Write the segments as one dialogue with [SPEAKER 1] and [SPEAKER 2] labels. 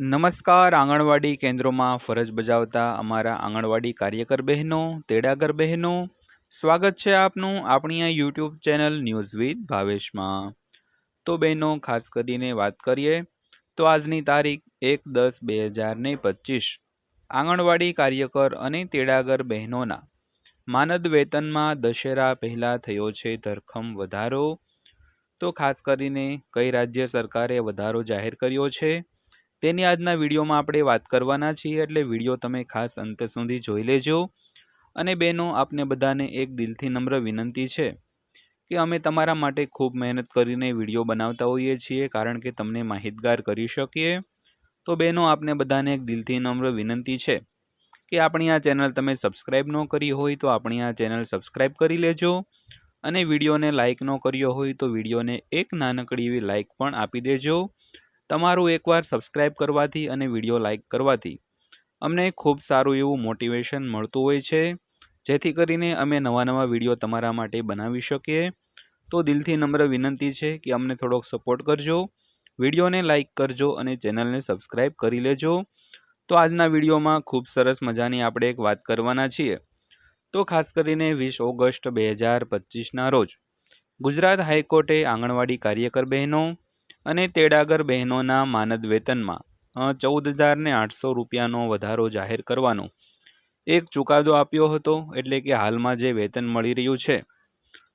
[SPEAKER 1] નમસ્કાર, આંગણવાડી કેન્દ્રોમાં ફરજ બજાવતા અમારા આંગણવાડી કાર્યકર બહેનો, તેડાગર બહેનો. સ્વાગત છે આપનું આપણી આ યુટ્યુબ ચેનલ ન્યૂઝ વિથ ભાવેશમાં. તો બહેનો, ખાસ કરીને વાત કરીએ તો આજની તારીખ એક દસ બે હજાર ને પચીસ. આંગણવાડી કાર્યકર અને તેડાગર બહેનોના માનદ વેતનમાં દશેરા પહેલાં થયો છે ધરખમ વધારો. તો ખાસ કરીને કઈ રાજ્ય સરકારે વધારો જાહેર કર્યો છે? તેની આજના વિડીયોમાં આપણે વાત કરવાના છીએ, એટલે વીડિયો તમે ખાસ અંત સુધી જોઈ લેજો. અને બેનો આપને બધાને એક દિલથી નમ્ર વિનંતી છે કે અમે તમારા માટે ખૂબ મહેનત કરીને વીડિયો બનાવતા હોઈએ છીએ, કારણ કે તમને માહિતગાર કરી શકીએ. તો બેનો આપને બધાને એક દિલથી નમ્ર વિનંતી છે કે આપણી આ ચેનલ તમે સબસ્ક્રાઈબ ન કરી હોય તો આપણી આ ચેનલ સબસ્ક્રાઈબ કરી લેજો. અને વિડીયોને લાઇક ન કર્યો હોય તો વિડીયોને એક નાનકડી એવી લાઇક પણ આપી દેજો. તમારું એકવાર સબસ્ક્રાઇબ કરવાથી અને વીડિયો લાઇક કરવાથી અમને ખૂબ સારું એવું મોટિવેશન મળતું હોય છે. જેથી કરીને અમે નવા નવા વીડિયો તમારા માટે બનાવી શકીએ. તો દિલથી નમ્ર વિનંતી છે કે અમને થોડોક સપોર્ટ કરજો. વિડીયોને લાઇક કરજો અને ચેનલને સબસ્ક્રાઇબ કરી લેજો. તો આજના વિડીયોમાં ખૂબ સરસ મજાની આપણે એક વાત કરવાના છીએ. તો ખાસ કરીને વીસ ઓગસ્ટ બે હજાર પચીસના રોજ ગુજરાત હાઈકોર્ટે આંગણવાડી કાર્યકર બહેનો અને તેડાગર બહેનોના માનદ વેતનમાં ચૌદ હજારને આઠસો રૂપિયાનો વધારો જાહેર કરવાનો. એક ચુકાદો આપ્યો હતો, એટલે કે હાલમાં જે વેતન મળી રહ્યું છે,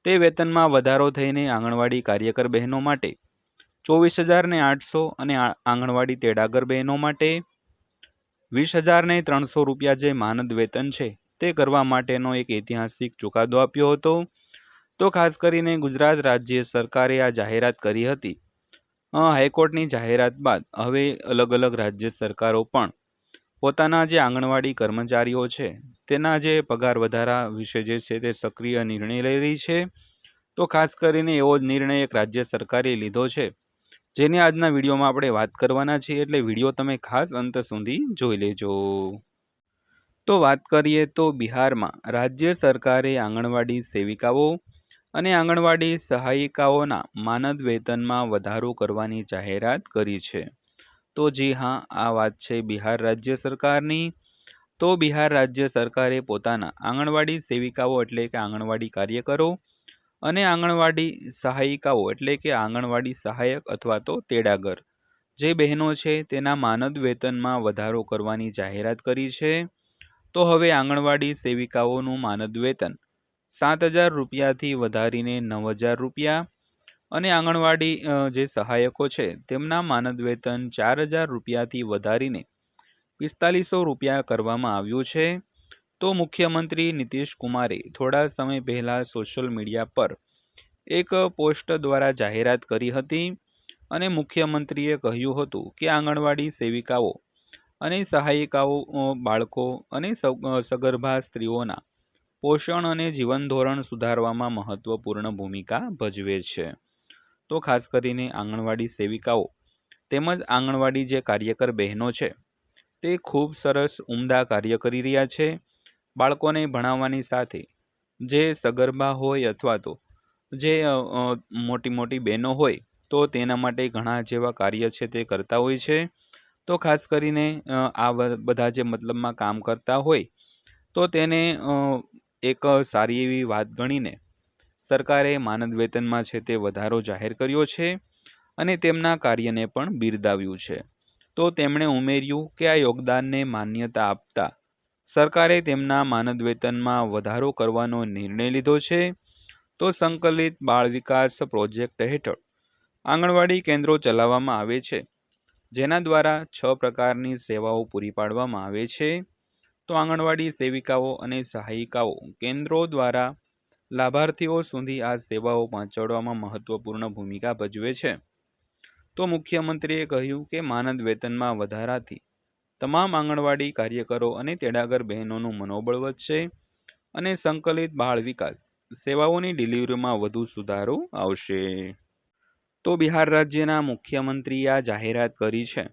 [SPEAKER 1] તે વેતનમાં વધારો થઈને આંગણવાડી કાર્યકર બહેનો માટે ચોવીસ હજારને આઠસો અને આંગણવાડી તેડાગર બહેનો માટે વીસ હજારને ત્રણસો રૂપિયા જે માનદ વેતન છે, તે કરવા માટેનો એક ઐતિહાસિક ચુકાદો આપ્યો હતો. તો ખાસ કરીને ગુજરાત રાજ્ય સરકારે આ જાહેરાત કરી હતી. હાઈકોર્ટની જાહેરાત બાદ હવે અલગ અલગ રાજ્ય સરકારો પણ પોતાના જે આંગણવાડી કર્મચારીઓ છે, તેના જે પગાર વધારા વિશે જે છે તે સક્રિય નિર્ણય લઈ રહી છે. તો ખાસ કરીને એવો જ નિર્ણય એક રાજ્ય સરકારે લીધો છે, જેની આજના વિડીયોમાં આપણે વાત કરવાના છીએ. એટલે વીડિયો તમે ખાસ અંત સુધી જોઈ લેજો. તો વાત કરીએ તો બિહારમાં રાજ્ય સરકારે આંગણવાડી સેવિકાઓ અને આંગણવાડી સહાયિકાઓના માનદ વેતનમાં વધારો કરવાની જાહેરાત કરી છે. તો જી હા, આ વાત છે બિહાર રાજ્ય સરકારની. તો બિહાર રાજ્ય સરકારે પોતાના આંગણવાડી સેવિકાઓ એટલે કે આંગણવાડી કાર્યકરો અને આંગણવાડી સહાયિકાઓ એટલે કે આંગણવાડી સહાયક અથવા તો તેડાગર, જે બહેનો છે તેના માનદ વેતનમાં વધારો કરવાની જાહેરાત કરી છે. તો હવે આંગણવાડી સેવિકાઓનું માનદ વેતન સાત હજાર રૂપિયાથી વધારીને નવ હજાર રૂપિયા. અને આંગણવાડી જે સહાયકો છે, તેમના માનદ વેતન ચાર હજાર રૂપિયાથી વધારીને પિસ્તાલીસો રૂપિયા કરવામાં આવ્યું છે. તો મુખ્યમંત્રી નીતિશ કુમારે થોડા સમય પહેલાં સોશિયલ મીડિયા પર એક પોસ્ટ દ્વારા જાહેરાત કરી હતી અને મુખ્યમંત્રીએ કહ્યું હતું કે આંગણવાડી સેવિકાઓ અને સહાયિકાઓ બાળકો અને સગર્ભા સ્ત્રીઓના પોષણ અને જીવન ધોરણ સુધારવામાં મહત્વપૂર્ણ ભૂમિકા ભજવે છે. તો ખાસ કરીને આંગણવાડી સેવિકાઓ તેમજ આંગણવાડી જે કાર્યકર બહેનો છે, તે ખૂબ સરસ ઉમદા કાર્ય કરી રહ્યા છે. બાળકોને ભણાવવાની સાથે જે સગર્ભા હોય અથવા તો જે મોટી મોટી બહેનો હોય, તો તેના માટે ઘણા જેવા કાર્ય છે તે કરતા હોય છે. તો ખાસ કરીને આ બધા જે મતલબમાં કામ કરતા હોય, તો તેને એક સારી એવી વાત ગણીને સરકારે માનદ વેતનમાં છે તે વધારો જાહેર કર્યો છે અને તેમના કાર્યને પણ બિરદાવ્યું છે. તો તેમણે ઉમેર્યું કે આ યોગદાનને માન્યતા આપતા સરકારે તેમના માનદ વેતનમાં વધારો કરવાનો નિર્ણય લીધો છે. તો સંકલિત બાળ વિકાસ પ્રોજેક્ટ હેઠળ આંગણવાડી કેન્દ્રો ચલાવવામાં આવે છે, જેના દ્વારા છ પ્રકારની સેવાઓ પૂરી પાડવામાં આવે છે. તો આંગણવાડી સેવિકાઓ અને સહાયિકાઓ કેન્દ્રો દ્વારા લાભાર્થીઓ સુધી આ સેવાઓ પહોંચાડવામાં મહત્વપૂર્ણ ભૂમિકા ભજવે છે. તો મુખ્યમંત્રીએ કહ્યું કે માનદ વેતનમાં વધારાથી તમામ આંગણવાડી કાર્યકરો અને તેડાગર બહેનોનું મનોબળ વધશે અને સંકલિત બાળ વિકાસ સેવાઓની ડિલિવરીમાં વધુ સુધારો આવશે. તો બિહાર રાજ્યના મુખ્યમંત્રીએ આ જાહેરાત કરી છે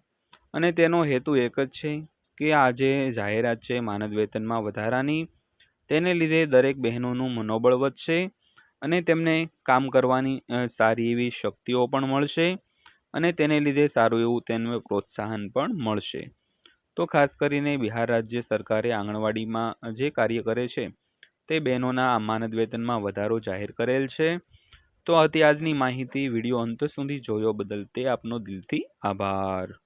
[SPEAKER 1] અને તેનો હેતુ એક જ છે કે આ જે જાહેરાત છે માનદ વેતનમાં વધારાની, તેને લીધે દરેક બહેનોનું મનોબળ વધશે અને તેમને કામ કરવાની સારી એવી શક્તિઓ પણ મળશે અને તેને લીધે સારું એવું તેમને પ્રોત્સાહન પણ મળશે. તો ખાસ કરીને બિહાર રાજ્ય સરકારે આંગણવાડીમાં જે કાર્ય કરે છે, તે બહેનોના માનદ વેતનમાં વધારો જાહેર કરેલ છે. તો અત્યારની માહિતી વીડિયો અંત સુધી જોયો બદલ તે આપનો દિલથી આભાર.